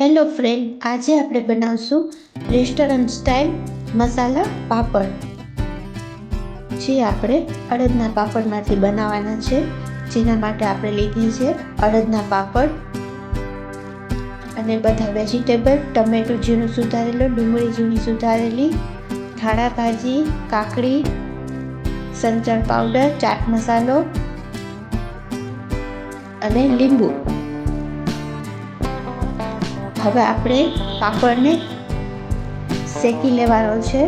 Hello friend આજે આપણે બનાવશું રેસ્ટોરન્ટ સ્ટાઇલ મસાલા પાપડ. જે આપણે અડદના પાપડમાંથી બનાવવાના છે. જેના માટે આપણે લીધી છે અડદના પાપડ. અને બધા વેજીટેબલ ટમેટું ઝીણું સુધારેલું, ડુંગળી ઝીણી સુધારેલી ધાણા ભાજી, કાકડી સંચળ પાવડર ચાટ મસાલો અને લીંબુ. હવે આપણે પાપડને શેકી લેવાનો છે.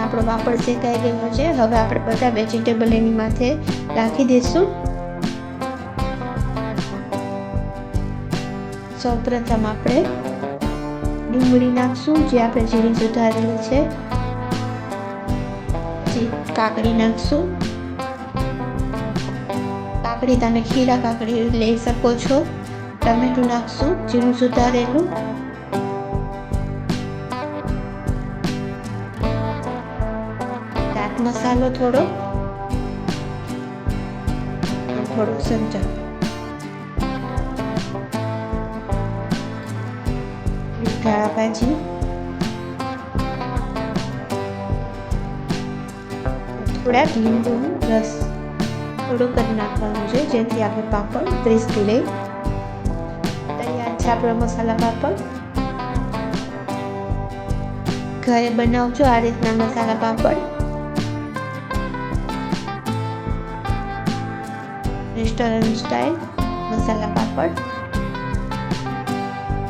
આપણો પાપડ શેકાઈ ગયો છે. હવે આપણે બધા વેજીટેબલ એની માથે રાખી દઈશું. સૌપ્રથમ આપણે ડુંગળી નાખશું, જે આપણે ઝીણી સુધારેલી છે. પછી કાકડી નાખશું. કાકડી તમે ખીરા કાકડી લઈ શકો છો. ટમેટું નાખશું, ઝીણું સુધારેલું. મસાલો થોડો. થોડું સંચળ ધાણા ભાજી થોડા લીંબુનો રસ થોડુંક જ નાખવાનું છે જેથી આપણે પાપડ ક્રિસ્પી રહે તૈયાર છે આપણો મસાલા પાપડ ઘરે બનાવજો આ રીતના મસાલા પાપડ રેસ્ટોરન્ટ સ્ટાઇલ મસાલા પાપડ